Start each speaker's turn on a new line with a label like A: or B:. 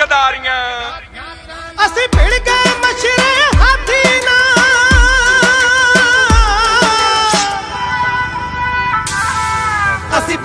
A: ਗਦਾਰੀਆਂ।
B: ਅਸੀਂ ਭਿੜ ਗਏ ਮਸ਼ਰੇ ਹਾਥੀ ਨਾਲ। ਅਸੀਂ